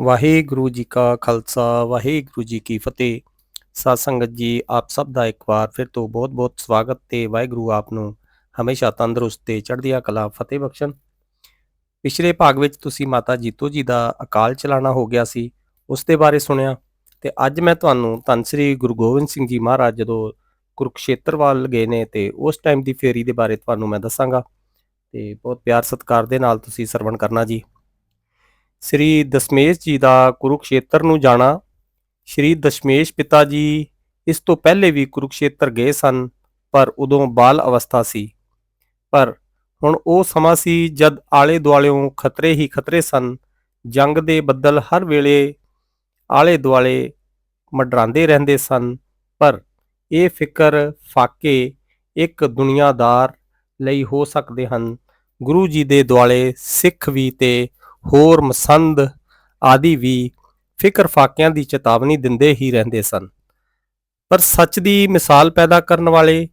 ਵਾਹਿਗੁਰੂ ਜੀ ਕਾ ਖਾਲਸਾ, ਵਾਹਿਗੁਰੂ ਜੀ ਕੀ ਫਤਿਹ। ਸਾਧ ਸੰਗਤ ਜੀ, ਆਪ ਸਭ ਦਾ ਇੱਕ ਵਾਰ ਫਿਰ ਤੋਂ ਬਹੁਤ-ਬਹੁਤ ਸਵਾਗਤ ਤੇ ਵਾਹਿਗੁਰੂ ਆਪ ਨੂੰ ਹਮੇਸ਼ਾ ਤੰਦਰੁਸਤ ਤੇ ਚੜ੍ਹਦੀਆਂ ਕਲਾ ਫਤਿਹ ਬਖਸ਼ਣ। ਪਿਛਲੇ ਭਾਗ ਵਿੱਚ ਤੁਸੀਂ ਮਾਤਾ ਜੀਤੋ ਜੀ ਦਾ ਅਕਾਲ ਚਲਾਣਾ ਹੋ ਗਿਆ ਸੀ, ਉਸ ਦੇ ਬਾਰੇ ਸੁਣਿਆ। ਤੇ ਅੱਜ ਮੈਂ ਤੁਹਾਨੂੰ ਧੰਨ ਸ੍ਰੀ ਗੁਰੂ ਗੋਬਿੰਦ ਸਿੰਘ ਜੀ ਮਹਾਰਾਜ ਜਦੋਂ ਕੁਰਕਸ਼ੇਤਰ ਵੱਲ ਗਏ ਨੇ ਤੇ ਉਸ ਟਾਈਮ ਦੀ ਫੇਰੀ ਦੇ ਬਾਰੇ ਤੁਹਾਨੂੰ ਮੈਂ ਦੱਸਾਂਗਾ। ਤੇ ਬਹੁਤ ਪਿਆਰ ਸਤਿਕਾਰ ਦੇ ਨਾਲ ਤੁਸੀਂ ਸਰਵਣ ਕਰਨਾ ਜੀ। ਸ੍ਰੀ ਦਸ਼ਮੇਸ਼ ਜੀ ਦਾ ਕੁਰੂਕਸ਼ੇਤਰ ਨੂੰ ਜਾਣਾ। ਸ੍ਰੀ ਦਸ਼ਮੇਸ਼ ਪਿਤਾ ਜੀ ਇਸ ਤੋਂ ਪਹਿਲੇ ਵੀ ਕੁਰੂਕਸ਼ੇਤਰ ਗਏ ਸਨ, ਪਰ ਉਦੋਂ ਬਾਲ ਅਵਸਥਾ ਸੀ। ਪਰ ਹੁਣ ਉਹ ਸਮਾਂ ਸੀ ਜਦ ਆਲੇ ਦੁਆਲਿਓਂ ਖਤਰੇ ਹੀ ਖਤਰੇ ਸਨ। ਜੰਗ ਦੇ ਬੱਦਲ ਹਰ ਵੇਲੇ ਆਲੇ ਦੁਆਲੇ ਮੰਡਰਾਉਂਦੇ ਰਹਿੰਦੇ ਸਨ, ਪਰ ਇਹ ਫਿਕਰ ਫਾਕੇ ਇੱਕ ਦੁਨੀਆਦਾਰ ਲਈ ਹੋ ਸਕਦੇ ਹਨ। ਗੁਰੂ ਜੀ ਦੇ ਦੁਆਲੇ ਸਿੱਖ ਵੀ ਤੇ ਹੋਰ ਮਸੰਦ ਆਦਿ ਵੀ ਫਿਕਰ ਫਾਕਿਆਂ ਦੀ ਚੇਤਾਵਨੀ ਦਿੰਦੇ ਹੀ ਰਹਿੰਦੇ ਸਨ। ਪਰ ਸੱਚ ਦੀ ਮਿਸਾਲ ਪੈਦਾ ਕਰਨ ਵਾਲੇ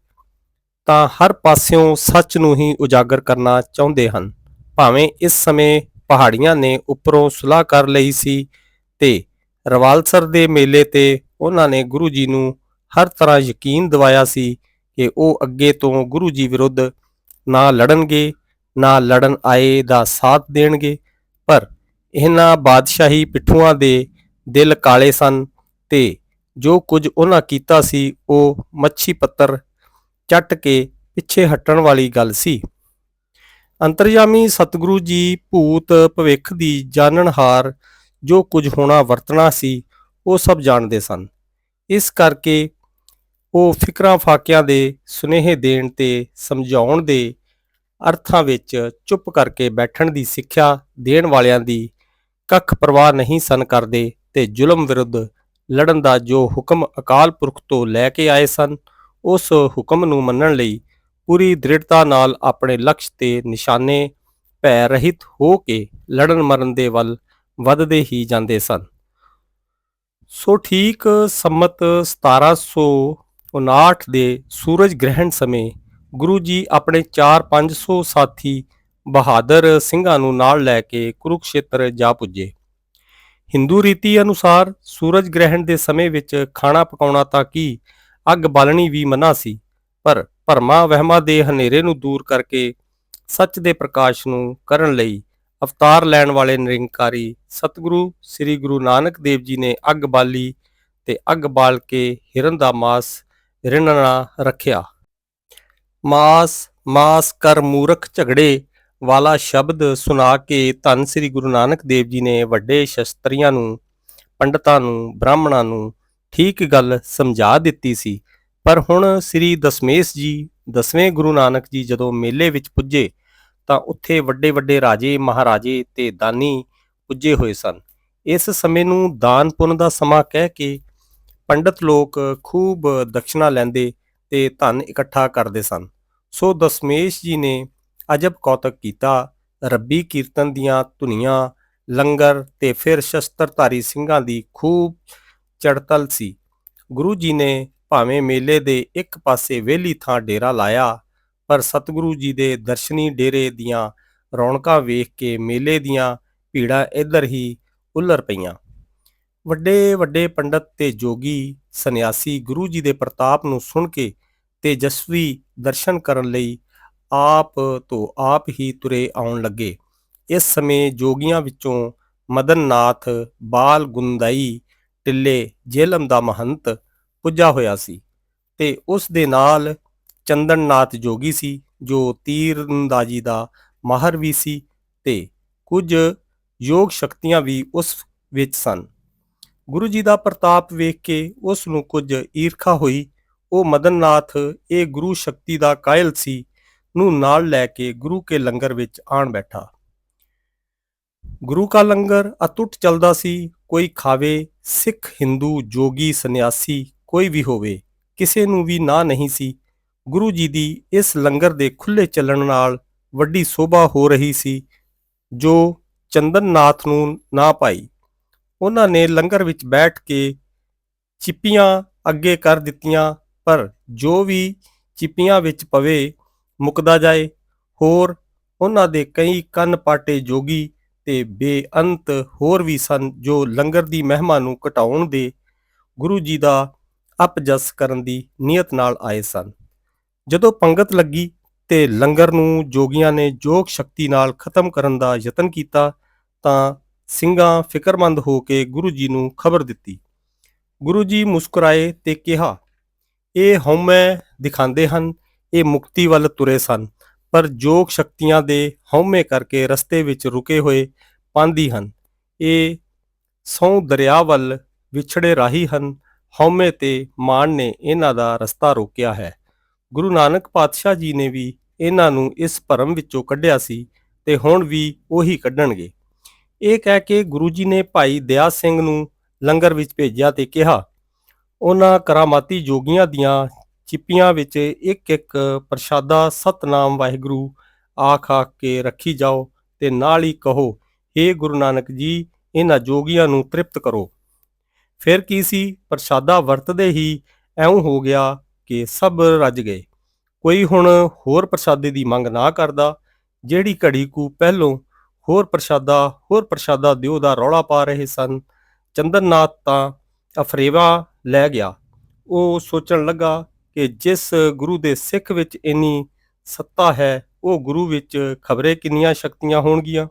ਤਾਂ ਹਰ ਪਾਸਿਓਂ ਸੱਚ ਨੂੰ ਹੀ ਉਜਾਗਰ ਕਰਨਾ ਚਾਹੁੰਦੇ ਹਨ। ਭਾਵੇਂ ਇਸ ਸਮੇਂ ਪਹਾੜੀਆਂ ਨੇ ਉੱਪਰੋਂ ਸੁਲਾਹ ਕਰ ਲਈ ਸੀ ਤੇ ਰਵਾਲਸਰ ਦੇ ਮੇਲੇ ਤੇ ਉਹਨਾਂ ਨੇ ਗੁਰੂ ਜੀ ਨੂੰ ਹਰ ਤਰ੍ਹਾਂ ਯਕੀਨ ਦਿਵਾਇਆ ਸੀ ਕਿ ਉਹ ਅੱਗੇ ਤੋਂ ਗੁਰੂ ਜੀ ਵਿਰੁੱਧ ਨਾ ਲੜਨਗੇ, ਨਾ ਲੜਨ ਆਏ ਦਾ ਸਾਥ ਦੇਣਗੇ। ਪਰ ਇਹਨਾਂ ਬਾਦਸ਼ਾਹੀ ਪਿੱਠੂਆਂ ਦੇ ਦਿਲ ਕਾਲੇ ਸਨ ਤੇ ਜੋ ਕੁਝ ਉਹਨਾਂ ਕੀਤਾ ਸੀ, ਉਹ ਮੱਛੀ ਪੱਤਰ ਚੱਟ ਕੇ ਪਿੱਛੇ ਹਟਣ ਵਾਲੀ ਗੱਲ ਸੀ। ਅੰਤਰਜਾਮੀ ਸਤਿਗੁਰੂ ਜੀ ਭੂਤ ਭਵਿੱਖ ਦੀ ਜਾਣਨਹਾਰ ਜੋ ਕੁਝ ਹੋਣਾ ਵਰਤਣਾ ਸੀ, ਉਹ ਸਭ ਜਾਣਦੇ ਸਨ। ਇਸ ਕਰਕੇ ਉਹ ਫਿਕਰਾਂ ਫਾਕਿਆਂ ਦੇ ਸੁਨੇਹੇ ਦੇਣ ਤੇ ਸਮਝਾਉਣ ਦੇ ਅਰਥਾਂ ਵਿੱਚ ਚੁੱਪ ਕਰਕੇ ਬੈਠਣ ਦੀ ਸਿੱਖਿਆ ਦੇਣ ਵਾਲਿਆਂ ਦੀ ਕੱਖ ਪਰਵਾਹ ਨਹੀਂ ਸਨ ਕਰਦੇ ਤੇ ਜ਼ੁਲਮ ਵਿਰੁੱਧ ਲੜਨ ਦਾ ਜੋ ਹੁਕਮ ਅਕਾਲ ਪੁਰਖ ਤੋਂ ਲੈ ਕੇ ਆਏ ਸਨ, ਉਸ ਹੁਕਮ ਨੂੰ ਮੰਨਣ ਲਈ ਪੂਰੀ ਦ੍ਰਿੜਤਾ ਨਾਲ ਆਪਣੇ ਲਕਸ਼ ਤੇ ਨਿਸ਼ਾਨੇ ਭੈ ਰਹਿਤ ਹੋ ਕੇ ਲੜਨ ਮਰਨ ਦੇ ਵੱਲ ਵੱਧਦੇ ਹੀ ਜਾਂਦੇ ਸਨ। ਸੋ ਠੀਕ ਸੰਮਤ 1759 ਦੇ ਸੂਰਜ ਗ੍ਰਹਿਣ ਸਮੇਂ ਗੁਰੂ ਜੀ ਆਪਣੇ 4-500 ਸਾਥੀ ਬਹਾਦਰ ਸਿੰਘਾਂ ਨੂੰ ਨਾਲ ਲੈ ਕੇ ਕੁਰੂਕਸ਼ੇਤਰ ਜਾ ਪੁੱਜੇ। ਹਿੰਦੂ ਰੀਤੀ ਅਨੁਸਾਰ ਸੂਰਜ ਗ੍ਰਹਿਣ ਦੇ ਸਮੇਂ ਵਿੱਚ ਖਾਣਾ ਪਕਾਉਣਾ ਤਾਂ ਕੀ ਅੱਗ ਬਾਲਣੀ ਵੀ ਮਨਾ ਸੀ, ਪਰ ਭਰਮਾ ਵਹਿਮਾਂ ਦੇ ਹਨੇਰੇ ਨੂੰ ਦੂਰ ਕਰਕੇ ਸੱਚ ਦੇ ਪ੍ਰਕਾਸ਼ ਨੂੰ ਕਰਨ ਲਈ ਅਵਤਾਰ ਲੈਣ ਵਾਲੇ ਨਿਰੰਕਾਰੀ ਸਤਿਗੁਰੂ ਸ੍ਰੀ ਗੁਰੂ ਨਾਨਕ ਦੇਵ ਜੀ ਨੇ ਅੱਗ ਬਾਲੀ ਤੇ ਅੱਗ ਬਾਲ ਕੇ ਹਿਰਨ ਦਾ ਮਾਸ ਰਿੰਨਣਾ ਰੱਖਿਆ। ਮਾਸ ਮਾਸ ਕਰ ਮੂਰਖ ਝਗੜੇ ਵਾਲਾ ਸ਼ਬਦ ਸੁਣਾ ਕੇ ਧੰਨ ਸ੍ਰੀ ਗੁਰੂ ਨਾਨਕ ਦੇਵ ਜੀ ਨੇ ਵੱਡੇ ਸ਼ਸਤਰੀਆਂ ਨੂੰ, ਪੰਡਤਾਂ ਨੂੰ, ਬ੍ਰਾਹਮਣਾਂ ਨੂੰ ਠੀਕ ਗੱਲ ਸਮਝਾ ਦਿੱਤੀ ਸੀ। ਪਰ ਹੁਣ ਸ੍ਰੀ ਦਸ਼ਮੇਸ਼ ਜੀ, ਦਸਵੇਂ ਗੁਰੂ ਨਾਨਕ ਜੀ ਜਦੋਂ ਮੇਲੇ ਵਿੱਚ ਪੁੱਜੇ ਤਾਂ ਉੱਥੇ ਵੱਡੇ ਵੱਡੇ ਰਾਜੇ, ਮਹਾਰਾਜੇ ਤੇ ਦਾਨੀ ਪੁੱਜੇ ਹੋਏ ਸਨ। ਇਸ ਸਮੇਂ ਨੂੰ ਦਾਨ ਪੁੰਨ ਦਾ ਸਮਾਂ ਕਹਿ ਕੇ ਪੰਡਤ ਲੋਕ ਖੂਬ ਦਕਸ਼ਨਾ ਲੈਂਦੇ ਤੇ ਧਨ ਇਕੱਠਾ ਕਰਦੇ ਸਨ। ਸੋ ਦਸ਼ਮੇਸ਼ ਜੀ ਨੇ ਅਜਬ ਕੌਤਕ ਕੀਤਾ। ਰੱਬੀ ਕੀਰਤਨ ਦੀਆਂ ਧੁਨੀਆਂ, ਲੰਗਰ ਤੇ ਫਿਰ ਸ਼ਸਤਰਧਾਰੀ ਸਿੰਘਾਂ ਦੀ ਖੂਬ ਚੜਤਲ ਸੀ। ਗੁਰੂ ਜੀ ਨੇ ਭਾਵੇਂ ਮੇਲੇ ਦੇ ਇੱਕ ਪਾਸੇ ਵਿਹਲੀ ਥਾਂ ਡੇਰਾ ਲਾਇਆ, ਪਰ ਸਤਿਗੁਰੂ ਜੀ ਦੇ ਦਰਸ਼ਨੀ ਡੇਰੇ ਦੀਆਂ ਰੌਣਕਾਂ ਵੇਖ ਕੇ ਮੇਲੇ ਦੀਆਂ ਭੀੜਾਂ ਇੱਧਰ ਹੀ ਉੱਲਰ ਪਈਆਂ। ਵੱਡੇ ਵੱਡੇ ਪੰਡਤ ਤੇ ਜੋਗੀ ਸੰਨਿਆਸੀ ਗੁਰੂ ਜੀ ਦੇ ਪ੍ਰਤਾਪ ਨੂੰ ਸੁਣ ਕੇ ਤੇਜਸਵੀ ਦਰਸ਼ਨ ਕਰਨ ਲਈ ਆਪ ਤੋਂ ਆਪ ਹੀ ਤੁਰੇ ਆਉਣ ਲੱਗੇ। ਇਸ ਸਮੇਂ ਜੋਗੀਆਂ ਵਿੱਚੋਂ ਮਦਨਨਾਥ ਬਾਲ ਗੁੰਦਾਈ ਟਿੱਲੇ ਜੇਲਮ ਦਾ ਮਹੰਤ ਪੁੱਜਾ ਹੋਇਆ ਸੀ ਤੇ ਉਸ ਦੇ ਨਾਲ ਚੰਦਨਨਾਥ ਜੋਗੀ ਸੀ, ਜੋ ਤੀਰੰਦਾਜ਼ੀ ਦਾ ਮਾਹਰ ਵੀ ਸੀ ਤੇ ਕੁਝ ਯੋਗ ਸ਼ਕਤੀਆਂ ਵੀ ਉਸ ਵਿੱਚ ਸਨ। ਗੁਰੂ ਜੀ ਦਾ ਪ੍ਰਤਾਪ ਵੇਖ ਕੇ ਉਸ ਨੂੰ ਕੁਝ ਈਰਖਾ ਹੋਈ। ਉਹ ਮਦਨਨਾਥ, ਇਹ ਗੁਰੂ ਸ਼ਕਤੀ ਦਾ ਕਾਇਲ ਸੀ, ਨੂੰ ਨਾਲ ਲੈ ਕੇ ਗੁਰੂ ਕੇ ਲੰਗਰ ਵਿੱਚ ਆਣ ਬੈਠਾ। ਗੁਰੂ ਕਾ ਲੰਗਰ ਅਟੁੱਟ ਚੱਲਦਾ ਸੀ, ਕੋਈ ਖਾਵੇ, ਸਿੱਖ, ਹਿੰਦੂ, ਜੋਗੀ, ਸੰਨਿਆਸੀ ਕੋਈ ਵੀ ਹੋਵੇ, ਕਿਸੇ ਨੂੰ ਵੀ ਨਾ ਨਹੀਂ ਸੀ। ਗੁਰੂ ਜੀ ਦੀ ਇਸ ਲੰਗਰ ਦੇ ਖੁੱਲੇ ਚੱਲਣ ਨਾਲ ਵੱਡੀ ਸੋਭਾ ਹੋ ਰਹੀ ਸੀ, ਜੋ ਚੰਦਨਨਾਥ ਨੂੰ ਨਾ ਪਾਈ। ਉਹਨਾਂ ਨੇ ਲੰਗਰ ਵਿੱਚ ਬੈਠ ਕੇ ਚਿੱਪੀਆਂ ਅੱਗੇ ਕਰ ਦਿੱਤੀਆਂ, ਪਰ ਜੋ ਵੀ ਚਿੱਪੀਆਂ ਵਿੱਚ ਪਵੇ, ਮੁਕਦਾ ਜਾਏ। ਹੋਰ ਉਹਨਾਂ ਦੇ ਕਈ ਕੰਨ ਪਾਟੇ ਜੋਗੀ ਤੇ ਬੇਅੰਤ ਹੋਰ ਵੀ ਸਨ ਜੋ ਲੰਗਰ ਦੀ ਮਹਿਮਾ ਨੂੰ ਘਟਾਉਣ ਦੇ ਗੁਰੂ ਜੀ ਦਾ ਅਪਜਸ ਕਰਨ ਦੀ ਨੀਅਤ ਨਾਲ ਆਏ ਸਨ। ਜਦੋਂ ਪੰਗਤ ਲੱਗੀ ਤੇ ਲੰਗਰ ਨੂੰ ਜੋਗੀਆਂ ਨੇ ਜੋਗ ਸ਼ਕਤੀ ਨਾਲ ਖਤਮ ਕਰਨ ਦਾ ਯਤਨ ਕੀਤਾ, ਤਾਂ ਸਿੰਘਾਂ ਫਿਕਰਮੰਦ ਹੋ ਕੇ ਗੁਰੂ ਜੀ ਨੂੰ ਖਬਰ ਦਿੱਤੀ। ਗੁਰੂ ਜੀ ਮੁਸਕਰਾਏ ਤੇ ਕਿਹਾ, ਇਹ ਹਉਮੈ ਦਿਖਾਉਂਦੇ ਹਨ, ਇਹ ਮੁਕਤੀ ਵੱਲ ਤੁਰੇ ਸਨ, ਪਰ ਜੋਗ ਸ਼ਕਤੀਆਂ ਦੇ ਹਉਮੈ ਕਰਕੇ ਰਸਤੇ ਵਿੱਚ ਰੁਕੇ ਹੋਏ ਪਾਂਦੀ ਹਨ। ਇਹ ਸੌ ਦਰਿਆ ਵੱਲ ਵਿਛੜੇ ਰਾਹੀ ਹਨ, ਹਉਮੈ ਤੇ ਮਾਨ ਨੇ ਇਹਨਾਂ ਦਾ ਰਸਤਾ ਰੋਕਿਆ ਹੈ। ਗੁਰੂ ਨਾਨਕ ਪਾਤਸ਼ਾਹ ਜੀ ਨੇ ਵੀ ਇਹਨਾਂ ਨੂੰ ਇਸ ਭਰਮ ਵਿੱਚੋਂ ਕੱਢਿਆ ਸੀ ਤੇ ਹੁਣ ਵੀ ਉਹੀ ਕੱਢਣਗੇ। ਇਹ ਕਹਿ ਕੇ ਗੁਰੂ ਜੀ ਨੇ ਭਾਈ ਦਇਆ ਸਿੰਘ ਨੂੰ ਲੰਗਰ ਵਿੱਚ ਭੇਜਿਆ ਤੇ ਕਿਹਾ, ਉਹਨਾਂ ਕਰਾਮਾਤੀ ਜੋਗੀਆਂ ਦੀਆਂ ਚਿੱਪੀਆਂ ਵਿੱਚ ਇੱਕ ਇੱਕ ਪ੍ਰਸ਼ਾਦਾ ਸਤਨਾਮ ਵਾਹਿਗੁਰੂ ਆਖ ਆਖ ਕੇ ਰੱਖੀ ਜਾਓ ਤੇ ਨਾਲ ਹੀ ਕਹੋ ਏ ਗੁਰੂ ਨਾਨਕ ਜੀ, ਇਹਨਾਂ ਜੋਗੀਆਂ ਨੂੰ ਤ੍ਰਿਪਤ ਕਰੋ। ਫਿਰ ਕੀ ਸੀ? ਪ੍ਰਸ਼ਾਦਾ ਵਰਤਦੇ ਹੀ ਐਉਂ ਹੋ ਗਿਆ ਕਿ ਸਭ ਰੱਜ ਗਏ। ਕੋਈ ਹੁਣ ਹੋਰ ਪ੍ਰਸ਼ਾਦੇ ਦੀ ਮੰਗ ਨਾ ਕਰਦਾ, ਜਿਹੜੀ ਘੜੀ ਕੂ ਪਹਿਲੋਂ ਹੋਰ ਪ੍ਰਸ਼ਾਦਾ ਹੋਰ ਪ੍ਰਸ਼ਾਦਾ ਦਿਓ ਦਾ ਰੌਲਾ ਪਾ ਰਹੇ ਸਨ। ਚੰਦਨਨਾਥ ਤਾਂ ਅਫਰੇਵਾ ਲੈ ਗਿਆ। ਉਹ ਸੋਚਣ ਲੱਗਾ ਕਿ ਜਿਸ ਗੁਰੂ ਦੇ ਸਿੱਖ ਵਿੱਚ ਇੰਨੀ ਸੱਤਾ ਹੈ, ਉਹ ਗੁਰੂ ਵਿੱਚ ਖਬਰੇ ਕਿੰਨੀਆਂ ਸ਼ਕਤੀਆਂ ਹੋਣਗੀਆਂ।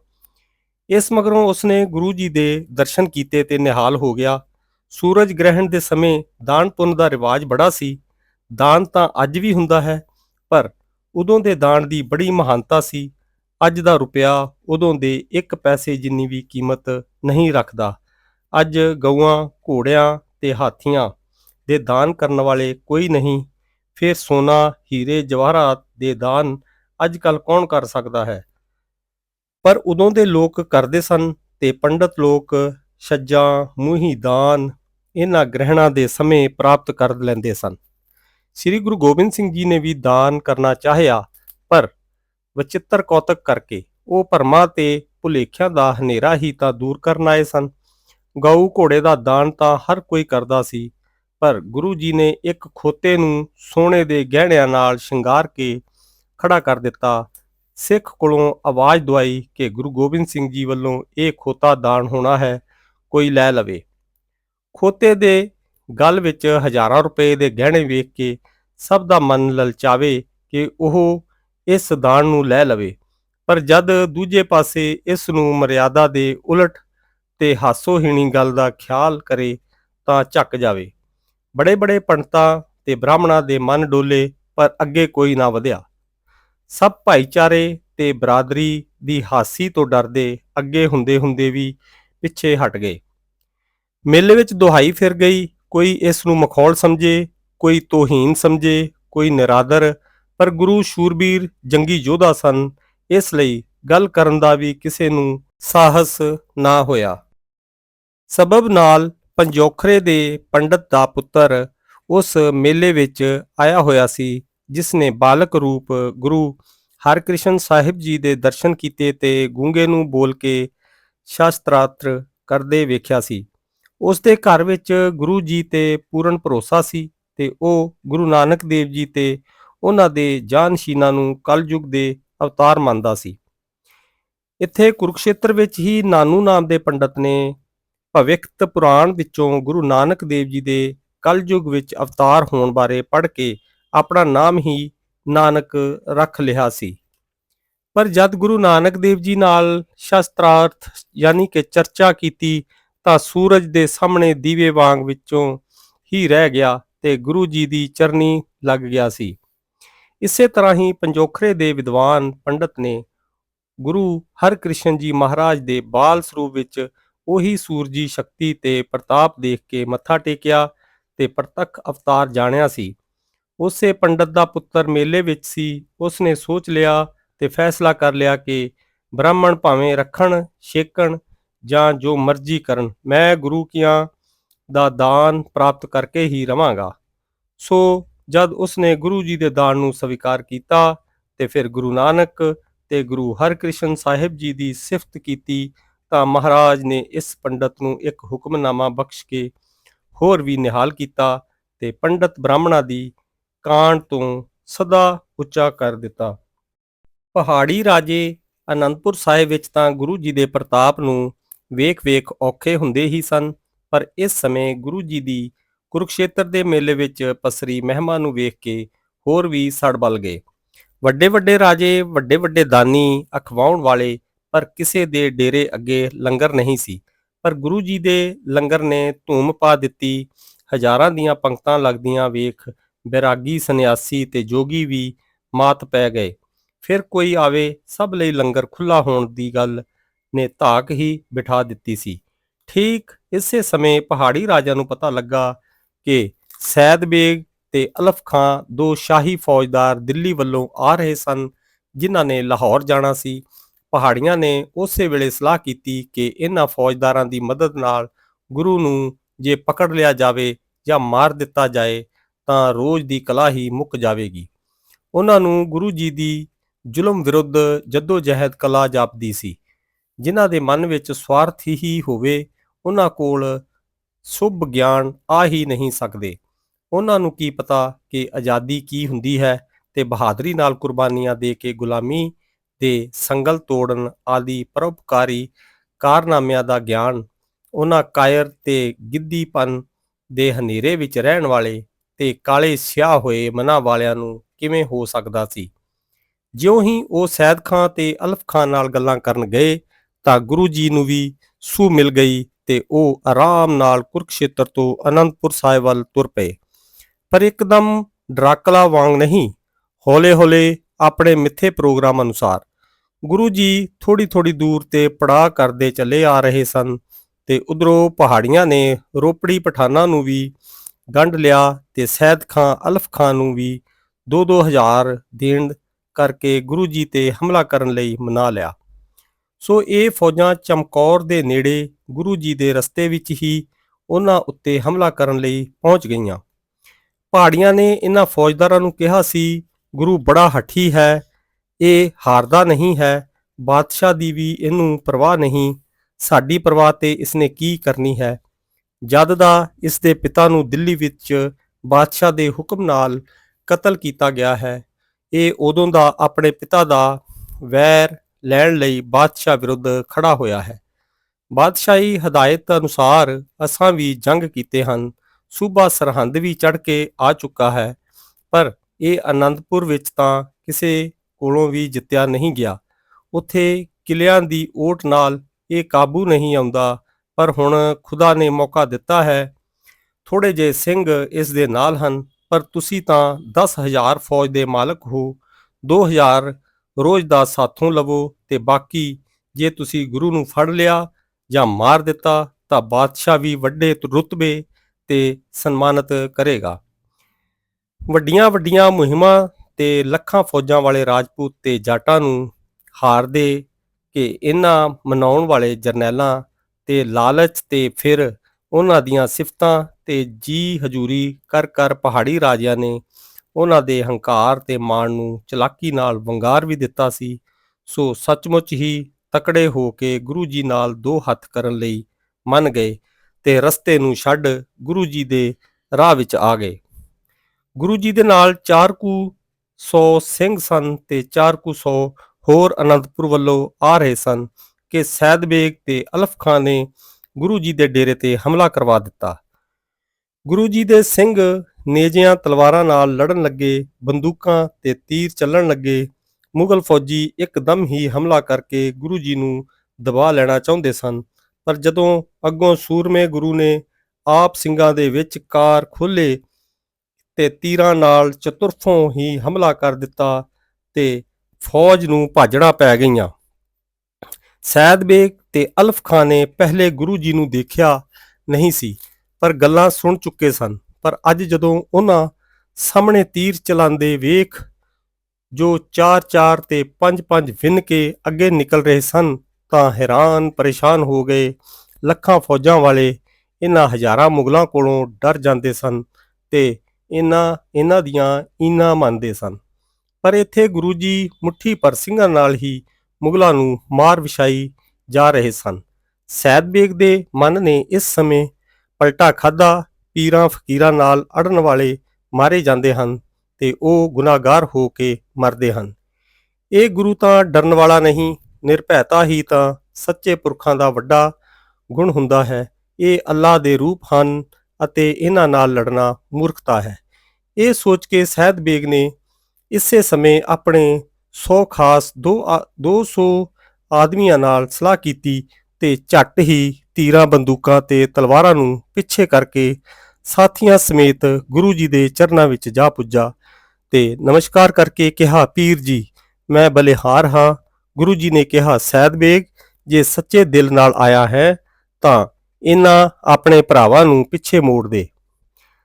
ਇਸ ਮਗਰੋਂ ਉਸਨੇ ਗੁਰੂ ਜੀ ਦੇ ਦਰਸ਼ਨ ਕੀਤੇ ਤੇ ਨਿਹਾਲ ਹੋ ਗਿਆ। ਸੂਰਜ ਗ੍ਰਹਿਣ ਦੇ ਸਮੇਂ ਦਾਨ ਪੁੰਨ ਦਾ ਰਿਵਾਜ ਬੜਾ ਸੀ। ਦਾਨ ਤਾਂ ਅੱਜ ਵੀ ਹੁੰਦਾ ਹੈ, ਪਰ ਉਦੋਂ ਦੇ ਦਾਨ ਦੀ ਬੜੀ ਮਹਾਨਤਾ ਸੀ। ਅੱਜ ਦਾ ਰੁਪਿਆ ਉਦੋਂ ਦੇ 1 ਪੈਸੇ ਜਿੰਨੀ ਵੀ ਕੀਮਤ ਨਹੀਂ ਰੱਖਦਾ। ਅੱਜ ਗਊਆਂ, ਘੋੜਿਆਂ ਤੇ ਹਾਥੀਆਂ ਦੇ ਦਾਨ ਕਰਨ ਵਾਲੇ ਕੋਈ ਨਹੀਂ, ਫਿਰ ਸੋਨਾ, ਹੀਰੇ ਜਵਾਹਰਾਤ ਦੇ ਦਾਨ ਅੱਜ ਕੱਲ ਕੌਣ ਕਰ ਸਕਦਾ ਹੈ? ਪਰ ਉਦੋਂ ਦੇ ਲੋਕ ਕਰਦੇ ਸਨ ਤੇ ਪੰਡਤ ਲੋਕ ਛੱਜਾਂ, ਮੂੰਹੀ ਦਾਨ ਇਹਨਾਂ ਗ੍ਰਹਿਣਾਂ ਦੇ ਸਮੇਂ ਪ੍ਰਾਪਤ ਕਰ ਲੈਂਦੇ ਸਨ। ਸ੍ਰੀ ਗੁਰੂ ਗੋਬਿੰਦ ਸਿੰਘ ਜੀ ਨੇ ਵੀ ਦਾਨ ਕਰਨਾ ਚਾਹਿਆ, ਪਰ ਵਚਿੱਤਰ ਕੌਤਕ ਕਰਕੇ ਉਹ ਭਰਮਾਂ ਤੇ ਭੁਲੇਖਿਆਂ ਦਾ ਹਨੇਰਾ ਹੀ ਤਾਂ ਦੂਰ ਕਰਨ ਆਏ ਸਨ। ਗਊ ਘੋੜੇ ਦਾ ਦਾਨ ਤਾਂ ਹਰ ਕੋਈ ਕਰਦਾ ਸੀ, ਪਰ ਗੁਰੂ ਜੀ ਨੇ ਇੱਕ ਖੋਤੇ ਨੂੰ ਸੋਨੇ ਦੇ ਗਹਿਣਿਆਂ ਨਾਲ ਸ਼ਿੰਗਾਰ ਕੇ ਖੜਾ ਕਰ ਦਿੱਤਾ। ਸਿੱਖ ਕੋਲੋਂ ਆਵਾਜ਼ ਦਵਾਈ ਕਿ ਗੁਰੂ ਗੋਬਿੰਦ ਸਿੰਘ ਜੀ ਵੱਲੋਂ ਇਹ ਖੋਤਾ ਦਾਨ ਹੋਣਾ ਹੈ, ਕੋਈ ਲੈ ਲਵੇ। ਖੋਤੇ ਦੇ ਗਲ ਵਿੱਚ ਹਜ਼ਾਰਾਂ ਰੁਪਏ ਦੇ ਗਹਿਣੇ ਵੇਖ ਕੇ ਸਭ ਦਾ ਮਨ ਲਲਚਾਵੇ ਕਿ ਉਹ ਇਸ ਦਾਨ ਨੂੰ ਲੈ ਲਵੇ। ਪਰ ਜਦ ਦੂਜੇ ਪਾਸੇ ਇਸ ਨੂੰ ਮਰਿਆਦਾ ਦੇ ਉਲਟ ਤੇ ਹਾਸੋਹੀਣੀ ਗੱਲ ਦਾ ਖਿਆਲ ਕਰੇ ਤਾਂ ਝੱਕ ਜਾਵੇ। ਬੜੇ ਬੜੇ ਪੰਡਤਾਂ ਤੇ ਬ੍ਰਾਹਮਣਾਂ ਦੇ ਮਨ ਡੋਲੇ, ਪਰ ਅੱਗੇ ਕੋਈ ਨਾ ਵਧਿਆ। ਸਭ ਭਾਈਚਾਰੇ ਤੇ ਬਰਾਦਰੀ ਦੀ ਹਾਸੀ ਤੋਂ ਡਰਦੇ ਅੱਗੇ ਹੁੰਦੇ ਹੁੰਦੇ ਵੀ ਪਿੱਛੇ ਹਟ ਗਏ। ਮੇਲੇ ਵਿੱਚ ਦੁਹਾਈ ਫਿਰ ਗਈ, ਕੋਈ ਇਸ ਨੂੰ ਮਖੌਲ ਸਮਝੇ, ਕੋਈ ਤੋਹੀਨ ਸਮਝੇ, ਕੋਈ ਨਿਰਾਦਰ ਪਰ ਗੁਰੂ ਸ਼ੂਰਬੀਰ ਜੰਗੀ ਯੋਧਾ ਸਨ। ਇਸ ਲਈ ਗੱਲ ਕਰਨ ਦਾ ਵੀ ਕਿਸੇ ਨੂੰ ਸਾਹਸ ਨਾ ਹੋਇਆ। ਸਬਬ ਨਾਲ ਪੰਜੋਖਰੇ ਦੇ ਪੰਡਤ ਦਾ ਪੁੱਤਰ ਉਸ ਮੇਲੇ ਵਿੱਚ ਆਇਆ ਹੋਇਆ ਸੀ, ਜਿਸ ਨੇ ਬਾਲਕ ਰੂਪ ਗੁਰੂ ਹਰਕ੍ਰਿਸ਼ਨ ਸਾਹਿਬ ਜੀ ਦੇ ਦਰਸ਼ਨ ਕੀਤੇ ਤੇ ਗੂੰਗੇ ਨੂੰ ਬੋਲ ਕੇ ਸ਼ਾਸਤਰਾਰਥ ਕਰਦੇ ਵੇਖਿਆ ਸੀ। ਉਸ ਦੇ ਘਰ ਵਿੱਚ ਗੁਰੂ ਜੀ ਤੇ ਪੂਰਨ ਭਰੋਸਾ ਸੀ ਤੇ ਉਹ ਗੁਰੂ ਨਾਨਕ ਦੇਵ ਜੀ ਤੇ ਉਹਨਾਂ ਦੇ ਜਾਨਸ਼ੀਨਾ ਨੂੰ ਕਲਯੁਗ ਦੇ ਅਵਤਾਰ ਮੰਨਦਾ ਸੀ। ਇੱਥੇ ਕੁਰੂਕਸ਼ੇਤਰ ਵਿੱਚ ਹੀ ਨਾਨੂ ਨਾਮ ਦੇ ਪੰਡਤ ਨੇ ਭਵਿਕਤ ਪੁਰਾਣ ਵਿੱਚੋਂ ਗੁਰੂ ਨਾਨਕ ਦੇਵ ਜੀ ਦੇ ਕਲਯੁਗ ਵਿੱਚ ਅਵਤਾਰ ਹੋਣ ਬਾਰੇ ਪੜ੍ਹ ਕੇ ਆਪਣਾ ਨਾਮ ਹੀ ਨਾਨਕ ਰੱਖ ਲਿਆ ਸੀ। ਪਰ ਜਦ ਗੁਰੂ ਨਾਨਕ ਦੇਵ ਜੀ ਨਾਲ ਸ਼ਾਸਤਰਾਰਥ ਯਾਨੀ ਕਿ ਚਰਚਾ ਕੀਤੀ ਤਾਂ ਸੂਰਜ ਦੇ ਸਾਹਮਣੇ ਦੀਵੇ ਵਾਂਗ ਵਿੱਚੋਂ ਹੀ ਰਹਿ ਗਿਆ ਤੇ ਗੁਰੂ ਜੀ ਦੀ ਚਰਨੀ ਲੱਗ ਗਿਆ ਸੀ। ਇਸੇ ਤਰ੍ਹਾਂ ਹੀ ਪੰਜੋਖਰੇ ਦੇ ਵਿਦਵਾਨ ਪੰਡਤ ਨੇ ਗੁਰੂ ਹਰਕ੍ਰਿਸ਼ਨ ਜੀ ਮਹਾਰਾਜ ਦੇ ਬਾਲ ਸਰੂਪ ਵਿੱਚ ਉਹੀ ਸੂਰਜੀ ਸ਼ਕਤੀ ਤੇ ਪ੍ਰਤਾਪ ਦੇਖ ਕੇ ਮੱਥਾ ਟੇਕਿਆ ਤੇ ਪ੍ਰਤੱਖ ਅਵਤਾਰ ਜਾਣਿਆ ਸੀ। ਉਸੇ ਪੰਡਤ ਦਾ ਪੁੱਤਰ ਮੇਲੇ ਵਿੱਚ ਸੀ। ਉਸਨੇ ਸੋਚ ਲਿਆ ਤੇ ਫੈਸਲਾ ਕਰ ਲਿਆ ਕਿ ਬ੍ਰਾਹਮਣ ਭਾਵੇਂ ਰੱਖਣ, ਛੇਕਣ ਜਾਂ ਜੋ ਮਰਜ਼ੀ ਕਰਨ, ਮੈਂ ਗੁਰੂ ਕੀਆਂ ਦਾ ਦਾਨ ਪ੍ਰਾਪਤ ਕਰਕੇ ਹੀ ਰਵਾਂਗਾ। ਸੋ ਜਦ ਉਸਨੇ ਗੁਰੂ ਜੀ ਦੇ ਦਾਨ ਨੂੰ ਸਵੀਕਾਰ ਕੀਤਾ ਤੇ ਫਿਰ ਗੁਰੂ ਨਾਨਕ ਤੇ ਗੁਰੂ ਹਰਕ੍ਰਿਸ਼ਨ ਸਾਹਿਬ ਜੀ ਦੀ ਸਿਫਤ ਕੀਤੀ, ਤਾਂ ਮਹਾਰਾਜ ਨੇ ਇਸ ਪੰਡਤ ਨੂੰ ਇੱਕ ਹੁਕਮਨਾਮਾ ਬਖਸ਼ ਕੇ ਹੋਰ ਵੀ ਨਿਹਾਲ ਕੀਤਾ ਤੇ ਪੰਡਤ ਬ੍ਰਾਹਮਣਾ ਦੀ ਕਾਂਡ ਤੋਂ ਸਦਾ ਉੱਚਾ ਕਰ ਦਿੱਤਾ। ਪਹਾੜੀ ਰਾਜੇ ਅਨੰਦਪੁਰ ਸਾਹਿਬ ਵਿੱਚ ਤਾਂ ਗੁਰੂ ਜੀ ਦੇ ਪ੍ਰਤਾਪ ਨੂੰ ਵੇਖ-ਵੇਖ ਔਖੇ ਹੁੰਦੇ ਹੀ ਸਨ, ਪਰ ਇਸ ਸਮੇਂ ਗੁਰੂ ਜੀ ਦੀ ਕੁਰੂਕਸ਼ੇਤਰ ਦੇ ਮੇਲੇ ਵਿੱਚ ਪਸਰੀ ਮਹਿਮਾ ਨੂੰ ਵੇਖ ਕੇ ਹੋਰ ਵੀ ਸੜਬਲ ਗਏ। ਵੱਡੇ ਵੱਡੇ ਰਾਜੇ, ਵੱਡੇ ਵੱਡੇ ਦਾਨੀ ਅਖਵਾਉਣ ਵਾਲੇ ਪਰ ਕਿਸੇ ਦੇ ਡੇਰੇ ਅੱਗੇ ਲੰਗਰ ਨਹੀਂ ਸੀ। ਪਰ ਗੁਰੂ ਜੀ ਦੇ ਲੰਗਰ ਨੇ ਧੂਮ ਪਾ ਦਿੱਤੀ। ਹਜ਼ਾਰਾਂ ਦੀਆਂ ਪੰਕਤਾਂ ਲੱਗਦੀਆਂ ਵੇਖ ਬੈਰਾਗੀ ਸੰਨਿਆਸੀ ਤੇ ਜੋਗੀ ਵੀ ਮਾਤ ਪੈ ਗਏ। ਫਿਰ ਕੋਈ ਆਵੇ ਸਭ ਲਈ ਲੰਗਰ ਖੁੱਲਾ ਹੋਣ ਦੀ ਗੱਲ ਨੇ ਧਾਕ ਹੀ ਬਿਠਾ ਦਿੱਤੀ ਸੀ। ਠੀਕ ਇਸੇ ਸਮੇਂ ਪਹਾੜੀ ਰਾਜਾ ਨੂੰ ਪਤਾ ਲੱਗਾ ਕਿ ਸੈਦ ਬੇਗ ਤੇ ਅਲਫ ਖਾਂ ਦੋ ਸ਼ਾਹੀ ਫੌਜਦਾਰ ਦਿੱਲੀ ਵੱਲੋਂ ਆ ਰਹੇ ਸਨ, ਜਿਨ੍ਹਾਂ ਨੇ ਲਾਹੌਰ ਜਾਣਾ ਸੀ। ਪਹਾੜੀਆਂ ਨੇ ਉਸੇ ਵੇਲੇ ਸਲਾਹ ਕੀਤੀ ਕਿ ਇਹਨਾਂ ਫੌਜਦਾਰਾਂ ਦੀ ਮਦਦ ਨਾਲ ਗੁਰੂ ਨੂੰ ਜੇ ਪਕੜ ਲਿਆ ਜਾਵੇ ਜਾਂ ਮਾਰ ਦਿੱਤਾ ਜਾਏ, ਤਾਂ ਰੋਜ਼ ਦੀ ਕਲਾ ਹੀ ਮੁੱਕ ਜਾਵੇਗੀ। ਉਹਨਾਂ ਨੂੰ ਗੁਰੂ ਜੀ ਦੀ ਜ਼ੁਲਮ ਵਿਰੁੱਧ ਜੱਦੋ-ਜਹਿਦ ਕਲਾ ਜਾਪਦੀ ਸੀ। ਜਿਨ੍ਹਾਂ ਦੇ ਮਨ ਵਿੱਚ ਸਵਾਰਥ ਹੀ ਹੋਵੇ, ਉਹਨਾਂ ਕੋਲ ਸੁਭ ਗਿਆਨ ਆ ਹੀ ਨਹੀਂ ਸਕਦੇ। ਉਹਨਾਂ ਨੂੰ ਕੀ ਪਤਾ ਕਿ ਆਜ਼ਾਦੀ ਕੀ ਹੁੰਦੀ ਹੈ ਤੇ ਬਹਾਦਰੀ ਨਾਲ ਕੁਰਬਾਨੀਆਂ ਦੇ ਕੇ ਗੁਲਾਮੀ ਦੇ ਸੰਗਲ ਤੋੜਨ ਆਦਿ ਪਰਉਪਕਾਰੀ ਕਾਰਨਾਮਿਆਂ ਦਾ ਗਿਆਨ ਉਹਨਾਂ ਕਾਇਰ ਤੇ ਗਿੱਧੀਪਨ ਦੇ ਹਨੇਰੇ ਵਿੱਚ ਰਹਿਣ ਵਾਲੇ ਤੇ ਕਾਲੇ ਸਿਆਹ ਹੋਏ ਮਨਾਂ ਵਾਲਿਆਂ ਨੂੰ ਕਿਵੇਂ ਹੋ ਸਕਦਾ ਸੀ? ਜਿਉਂ ਹੀ ਉਹ ਸੈਦ ਖਾਂ ਤੇ ਅਲਫ ਖਾਂ ਨਾਲ ਗੱਲਾਂ ਕਰਨ ਗਏ ਤਾਂ ਗੁਰੂ ਜੀ ਨੂੰ ਵੀ ਸੂ ਮਿਲ ਗਈ ਤੇ ਉਹ ਆਰਾਮ ਨਾਲ ਕੁਰਕਸ਼ੇਤਰ ਤੋਂ ਅਨੰਦਪੁਰ ਸਾਹਿਬ ਵੱਲ ਤੁਰ ਪਏ। ਪਰ ਇੱਕਦਮ ਡਰਾਕਲਾ ਵਾਂਗ ਨਹੀਂ, ਹੌਲੇ-ਹੌਲੇ ਆਪਣੇ ਮਿੱਥੇ ਪ੍ਰੋਗਰਾਮ ਅਨੁਸਾਰ ਗੁਰੂ ਜੀ ਥੋੜੀ ਥੋੜੀ ਦੂਰ ਤੇ ਪੜਾਅ ਕਰਦੇ ਚੱਲੇ ਆ ਰਹੇ ਸਨ ਤੇ ਉਧਰੋਂ ਪਹਾੜੀਆਂ ਨੇ ਰੋਪੜੀ ਪਠਾਨਾਂ ਨੂੰ ਵੀ ਗੰਢ ਲਿਆ ਤੇ ਸੈਦ ਖਾਂ ਅਲਫ ਖਾਂ ਨੂੰ ਵੀ 2-2000 ਦੇਣ ਕਰਕੇ ਗੁਰੂ ਜੀ ਤੇ ਹਮਲਾ ਕਰਨ ਲਈ ਮਨਾ ਲਿਆ। ਸੋ ਇਹ ਫੌਜਾਂ ਚਮਕੌਰ ਦੇ ਨੇੜੇ ਗੁਰੂ ਜੀ ਦੇ ਰਸਤੇ ਵਿੱਚ ਹੀ ਉਹਨਾਂ ਉੱਤੇ ਹਮਲਾ ਕਰਨ ਲਈ ਪਹੁੰਚ ਗਈਆਂ। ਪਹਾੜੀਆਂ ਨੇ ਇਹਨਾਂ ਫੌਜਦਾਰਾਂ ਨੂੰ ਕਿਹਾ ਸੀ, ਗੁਰੂ ਬੜਾ ਹੱਠੀ ਹੈ, ਇਹ ਹਾਰਦਾ ਨਹੀਂ ਹੈ, ਬਾਦਸ਼ਾਹ ਦੀ ਵੀ ਇਹਨੂੰ ਪਰਵਾਹ ਨਹੀਂ, ਸਾਡੀ ਪਰਵਾਹ ਤੇ ਇਸਨੇ ਕੀ ਕਰਨੀ ਹੈ? ਜਦ ਦਾ ਇਸ ਦੇ ਪਿਤਾ ਨੂੰ ਦਿੱਲੀ ਵਿੱਚ ਬਾਦਸ਼ਾਹ ਦੇ ਹੁਕਮ ਨਾਲ ਕਤਲ ਕੀਤਾ ਗਿਆ ਹੈ, ਇਹ ਉਦੋਂ ਦਾ ਆਪਣੇ ਪਿਤਾ ਦਾ ਵੈਰ ਲੈਣ ਲਈ ਬਾਦਸ਼ਾਹ ਵਿਰੁੱਧ ਖੜਾ ਹੋਇਆ ਹੈ। ਬਾਦਸ਼ਾਹੀ ਹਦਾਇਤ ਅਨੁਸਾਰ ਅਸਾਂ ਵੀ ਜੰਗ ਕੀਤੇ ਹਨ। ਸੂਬਾ ਸਰਹੰਦ ਵੀ ਚੜ ਕੇ ਆ ਚੁੱਕਾ ਹੈ, ਪਰ ਇਹ ਆਨੰਦਪੁਰ ਵਿੱਚ ਤਾਂ ਕਿਸੇ ਕੋਲੋਂ ਵੀ ਜਿੱਤਿਆ ਨਹੀਂ ਗਿਆ। ਉੱਥੇ ਕਿਲਿਆਂ ਦੀ ਓਟ ਨਾਲ ਇਹ ਕਾਬੂ ਨਹੀਂ ਆਉਂਦਾ, ਪਰ ਹੁਣ ਖੁਦਾ ਨੇ ਮੌਕਾ ਦਿੱਤਾ ਹੈ। ਥੋੜੇ ਜੇ ਸਿੰਘ ਇਸ ਦੇ ਨਾਲ ਹਨ, ਪਰ ਤੁਸੀਂ ਤਾਂ 10000 ਫੌਜ ਦੇ ਮਾਲਕ ਹੋ 2000 ਰੋਜ਼ ਦਾ ਸਾਥੋਂ ਲਵੋ ਤੇ ਬਾਕੀ ਜੇ ਤੁਸੀਂ ਗੁਰੂ ਨੂੰ ਫੜ ਲਿਆ ਜਾਂ ਮਾਰ ਦਿੱਤਾ ਤਾਂ ਬਾਦਸ਼ਾਹ ਵੀ ਵੱਡੇ ਰੁਤਬੇ ਤੇ ਸਨਮਾਨਿਤ ਕਰੇਗਾ। ਵੱਡੀਆਂ ਵੱਡੀਆਂ ਮੁਹਿੰਮਾਂ ਤੇ ਲੱਖਾਂ ਫੌਜਾਂ ਵਾਲੇ ਰਾਜਪੂਤ ਤੇ ਜਾਟਾਂ ਨੂੰ ਹਾਰ ਦੇ ਕਿ ਇਹਨਾਂ ਮਨਾਉਣ ਵਾਲੇ ਜਰਨੈਲਾਂ ਤੇ ਲਾਲਚ ਤੇ ਫਿਰ ਉਹਨਾਂ ਦੀਆਂ ਸਿਫਤਾਂ ਤੇ ਜੀ ਹਜੂਰੀ ਕਰ ਕਰ ਪਹਾੜੀ ਰਾਜਿਆਂ ਨੇ ਉਹਨਾਂ ਦੇ ਹੰਕਾਰ ਤੇ ਮਾਣ ਨੂੰ ਚਲਾਕੀ ਨਾਲ ਵੰਗਾਰ ਵੀ ਦਿੱਤਾ ਸੀ। ਸੋ ਸੱਚਮੁੱਚ ਹੀ ਤਕੜੇ ਹੋ ਕੇ ਗੁਰੂ ਜੀ ਨਾਲ ਦੋ ਹੱਥ ਕਰਨ ਲਈ ਮੰਨ ਗਏ ਤੇ ਰਸਤੇ ਨੂੰ ਛੱਡ ਗੁਰੂ ਜੀ ਦੇ ਰਾਹ ਵਿੱਚ ਆ ਗਏ। ਗੁਰੂ ਜੀ ਦੇ ਨਾਲ ਚਾਰ ਕੁ 100 ਸਿੰਘ ਸਨ ਤੇ ਚਾਰ ਕੁ 100 ਹੋਰ ਅਨੰਦਪੁਰ ਵੱਲੋਂ ਆ ਰਹੇ ਸਨ ਕਿ ਸੈਦ ਬੇਗ ਤੇ ਅਲਫ ਖਾਨ ਨੇ ਗੁਰੂ ਜੀ ਦੇ ਡੇਰੇ ਤੇ ਹਮਲਾ ਕਰਵਾ ਦਿੱਤਾ। ਗੁਰੂ ਜੀ ਦੇ ਸਿੰਘ ਨੇਜਿਆਂ ਤਲਵਾਰਾਂ ਨਾਲ ਲੜਨ ਲੱਗੇ, ਬੰਦੂਕਾਂ ਤੇ ਤੀਰ ਚੱਲਣ ਲੱਗੇ, ਮੁਗਲ ਫੌਜੀ ਇੱਕਦਮ ਹੀ ਹਮਲਾ ਕਰਕੇ ਗੁਰੂ ਜੀ ਨੂੰ ਦਬਾ ਲੈਣਾ ਚਾਹੁੰਦੇ ਸਨ। ਪਰ ਜਦੋਂ ਅੱਗੋਂ ਸੂਰਮੇ ਗੁਰੂ ਨੇ ਆਪ ਸਿੰਘਾਂ ਦੇ ਵਿੱਚ ਕਾਰ ਖੋਲੇ ਤੇ ਤੀਰਾਂ ਨਾਲ ਚਤੁਰਫੋਂ ਹੀ ਹਮਲਾ ਕਰ ਦਿੱਤਾ ਤੇ ਫੌਜ ਨੂੰ ਭਾਜਣਾ ਪੈ ਗਈਆਂ। ਸੈਦ ਬੇਗ ਤੇ ਅਲਫ ਖਾਨ ਨੇ ਪਹਿਲੇ ਗੁਰੂ ਜੀ ਨੂੰ ਦੇਖਿਆ ਨਹੀਂ ਸੀ। ਪਰ ਗੱਲਾਂ ਸੁਣ ਚੁੱਕੇ ਸਨ। ਪਰ ਅੱਜ ਜਦੋਂ ਉਹਨਾਂ ਸਾਹਮਣੇ ਤੀਰ ਚਲਾਉਂਦੇ ਵੇਖ, ਜੋ 4-4 ਤੇ 5-5 ਵਿੰਨ ਕੇ ਅੱਗੇ ਨਿਕਲ ਰਹੇ ਸਨ, ਤਾਂ ਹੈਰਾਨ ਪਰੇਸ਼ਾਨ ਹੋ ਗਏ। ਲੱਖਾਂ ਫੌਜਾਂ ਵਾਲੇ ਇਹਨਾਂ ਹਜ਼ਾਰਾਂ ਮੁਗਲਾਂ ਕੋਲੋਂ ਡਰ ਜਾਂਦੇ ਸਨ ਤੇ ਇਹਨਾਂ ਇਹਨਾਂ ਦੀਆਂ ਇਨਾ ਮੰਨਦੇ ਸਨ। ਪਰ ਇੱਥੇ ਗੁਰੂ ਜੀ ਮੁੱਠੀ ਪਰ ਸਿੰਘਾਂ ਨਾਲ ਹੀ ਮੁਗਲਾਂ ਨੂੰ ਮਾਰ ਵਿਛਾਈ ਜਾ ਰਹੇ ਸਨ। ਸੈਦ ਬੇਗ ਦੇ ਮਨ ਨੇ ਇਸ ਸਮੇਂ ਪਲਟਾ ਖਾਦਾ ਪੀਰਾਂ ਫਕੀਰਾਂ ਨਾਲ ਅੜਨ ਵਾਲੇ ਮਾਰੇ ਜਾਂਦੇ ਹਨ ਤੇ ਉਹ ਗੁਨਾਹਗਾਰ ਹੋ ਕੇ ਮਰਦੇ ਹਨ। ਇਹ ਗੁਰੂ ਤਾਂ ਡਰਨ ਵਾਲਾ ਨਹੀਂ, ਨਿਰਭੈਤਾ ਹੀ ਤਾਂ ਸੱਚੇ ਪੁਰਖਾਂ ਦਾ ਵੱਡਾ ਗੁਣ ਹੁੰਦਾ ਹੈ। ਇਹ ਅੱਲਾ ਦੇ ਰੂਪ ਹਨ ਅਤੇ ਇਹਨਾਂ ਨਾਲ ਲੜਨਾ ਮੂਰਖਤਾ ਹੈ। ਇਹ ਸੋਚ ਕੇ ਸਹਿਦ ਬੇਗ ਨੇ ਇਸੇ ਸਮੇਂ ਆਪਣੇ 100 ਖਾਸ ਦੋ ਆ- 200 ਆਦਮੀਆਂ ਨਾਲ ਸਲਾਹ ਕੀਤੀ ਤੇ ਝੱਟ ਹੀ ਤੀਰਾਂ ਬੰਦੂਕਾਂ ਤੇ ਤਲਵਾਰਾਂ ਨੂੰ ਪਿੱਛੇ ਕਰਕੇ ਸਾਥੀਆਂ ਸਮੇਤ ਗੁਰੂ ਜੀ ਦੇ ਚਰਨਾਂ ਵਿੱਚ ਜਾ ਪੁੱਜਾ ਤੇ ਨਮਸਕਾਰ ਕਰਕੇ ਕਿਹਾ, ਪੀਰ ਜੀ, ਮੈਂ ਬਲਿਹਾਰ ਹਾਂ। ਗੁਰੂ ਜੀ ਨੇ ਕਿਹਾ, ਸੈਦ ਬੇਗ, ਜੇ ਸੱਚੇ ਦਿਲ ਨਾਲ ਆਇਆ ਹੈ, ਤਾਂ ਇਹਨਾਂ ਆਪਣੇ ਭਰਾਵਾਂ ਨੂੰ ਪਿੱਛੇ ਮੋੜ ਦੇ।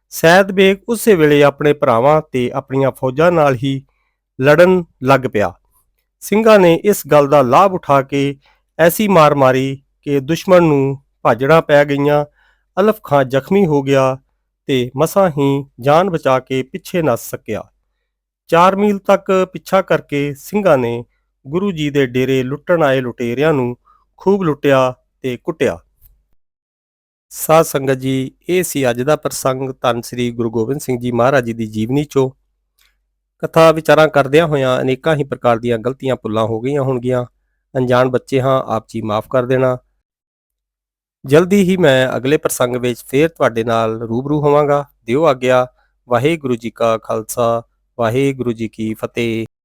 ਸੈਦ ਬੇਗ ਉਸੇ ਵੇਲੇ ਆਪਣੇ ਭਰਾਵਾਂ ਤੇ ਆਪਣੀਆਂ ਫੌਜਾਂ ਨਾਲ ਹੀ ਲੜਨ ਲੱਗ ਪਿਆ। ਸਿੰਘਾਂ ਨੇ ਇਸ ਗੱਲ ਦਾ ਲਾਭ ਉਠਾ ਕੇ ਐਸੀ ਮਾਰ ਮਾਰੀ ਕਿ ਦੁਸ਼ਮਣ ਨੂੰ ਭਾਜੜਾਂ ਪੈ ਗਈਆਂ, ਅਲਫ ਖਾਂ ਜ਼ਖਮੀ ਹੋ ਗਿਆ ਤੇ ਮਸਾਂ ਹੀ ਜਾਨ ਬਚਾ ਕੇ ਪਿੱਛੇ ਨੱਸ ਸਕਿਆ। 4 ਮੀਲ ਤੱਕ ਪਿੱਛਾ ਕਰਕੇ ਸਿੰਘਾਂ ਨੇ ਗੁਰੂ ਜੀ ਦੇ ਡੇਰੇ ਲੁੱਟਣ ਆਏ ਲੁਟੇਰਿਆਂ ਨੂੰ ਖੂਬ ਲੁੱਟਿਆ ਤੇ ਕੁੱਟਿਆ। ਸਾਧ ਸੰਗਤ ਜੀ, ਇਹ ਸੀ ਅੱਜ ਦਾ ਪ੍ਰਸੰਗ। ਧੰਨ ਸ੍ਰੀ ਗੁਰੂ ਗੋਬਿੰਦ ਸਿੰਘ ਜੀ ਮਹਾਰਾਜ ਜੀ ਦੀ ਜੀਵਨੀ ਚੋਂ। ਕਥਾ ਵਿਚਾਰਾਂ ਕਰਦਿਆਂ ਹੋਇਆਂ ਅਨੇਕਾਂ ਹੀ ਪ੍ਰਕਾਰ ਦੀਆਂ ਗਲਤੀਆਂ ਭੁੱਲਾਂ ਹੋ ਗਈਆਂ ਹੋਣਗੀਆਂ। ਅਣਜਾਣ ਬੱਚੇ ਹਾਂ, ਆਪ ਜੀ ਮਾਫ ਕਰ ਦੇਣਾ। ਜਲਦੀ ਹੀ ਮੈਂ ਅਗਲੇ ਪ੍ਰਸੰਗ ਵਿੱਚ ਫੇਰ ਤੁਹਾਡੇ ਨਾਲ ਰੂਬਰੂ ਹੋਵਾਂਗਾ। ਦਿਓ ਆਗਿਆ। ਵਾਹਿਗੁਰੂ ਜੀ ਕਾ ਖਾਲਸਾ। ਵਾਹਿਗੁਰੂ ਜੀ ਕੀ ਫਤਿਹ।